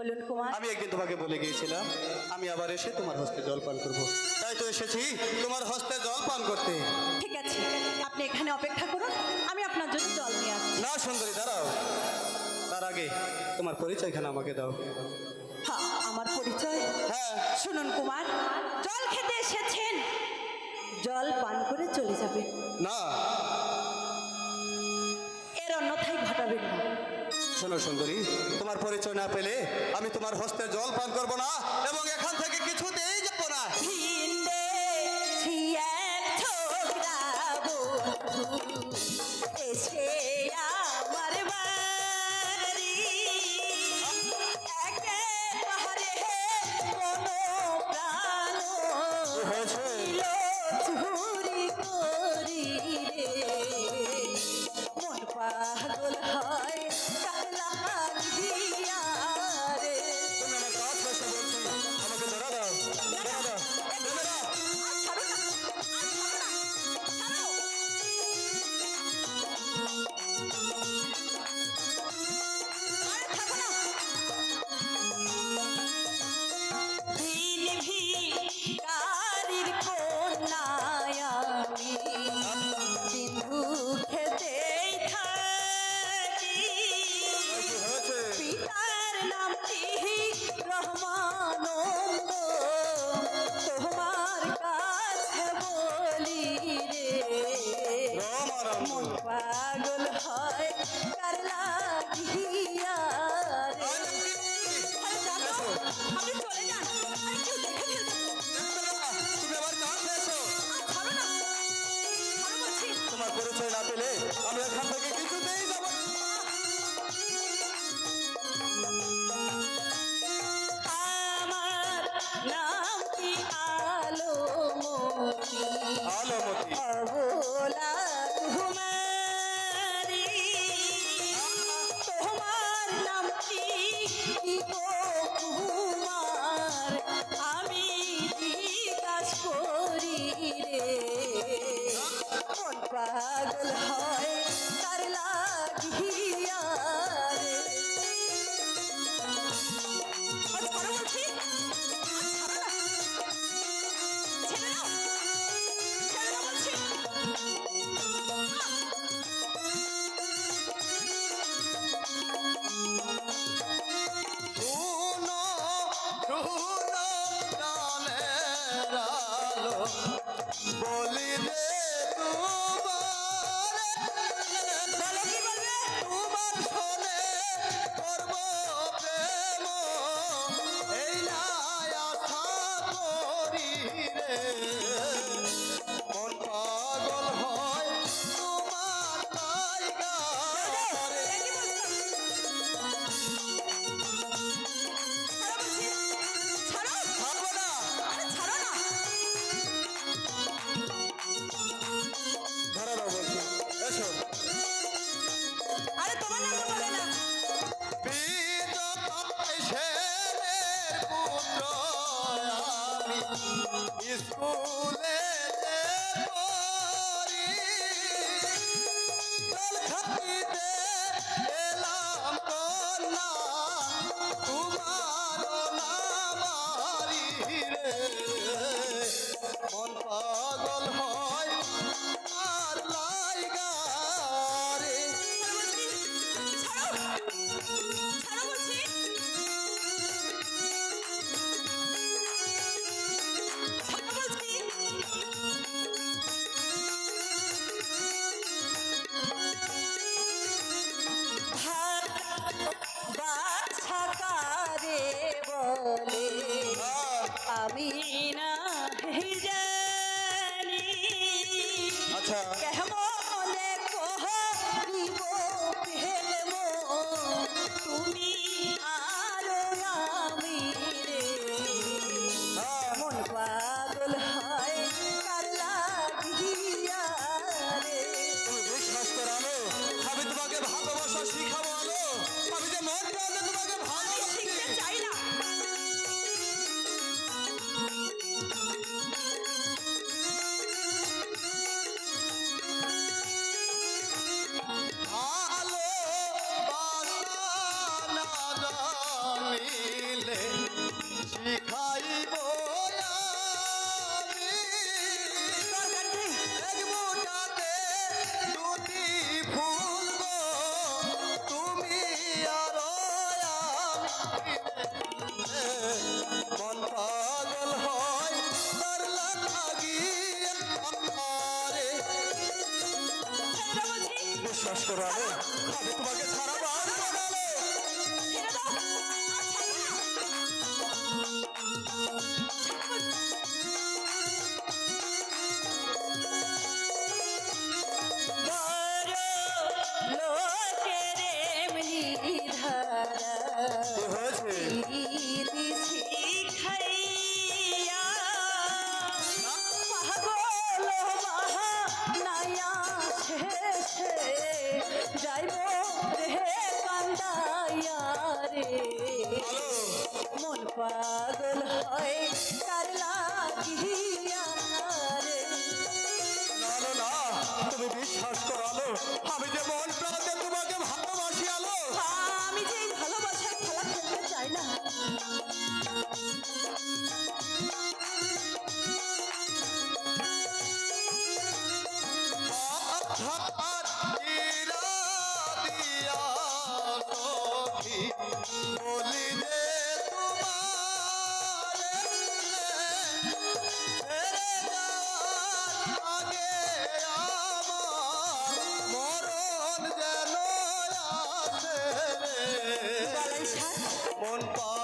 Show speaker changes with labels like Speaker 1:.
Speaker 1: বলুন কুমার। আমি একদিন তোমাকে বলে গিয়েছিলাম আমি আবার এসে তোমার হস্তে জল পান করব। তাই তো এসেছি তোমার হস্তে জল পান করতে।
Speaker 2: ঠিক আছে আপনি এখানে অপেক্ষা করুন আমি আপনার জন্য জল নিয়ে আসছি।
Speaker 1: না সুন্দরী দাঁড়াও। তার আগে তোমার পরিচয় এখানে আমাকে দাও।
Speaker 2: হ্যাঁ আমার পরিচয়?
Speaker 1: হ্যাঁ।
Speaker 2: শুনুন কুমার জল খেতে এসেছেন? জল পান করে চলে যাবে।
Speaker 1: না।
Speaker 2: এর অন্যথায় ঘটাবেন না।
Speaker 1: শোনো সুন্দরী, তোমার পরিচয় না পেলে আমি তোমার হস্তে জল পান করব না এবং এখান থেকে কিছুতেই যাব না। পরিচয় না পেলে আমরা এখান থেকে
Speaker 2: Oh. yeah, come on. Rame. Hadi. মন পাগল হয়
Speaker 1: কার
Speaker 2: তুমি
Speaker 1: বিশ্বাস করো আমি যে মন প্রাণে তোমাকে ভালোবাসি আলো। আমি যে
Speaker 2: ভালোবাসায় খেলা খেলতে চাই না।
Speaker 1: আচ্ছা,
Speaker 2: আচ্ছা, on
Speaker 1: fire.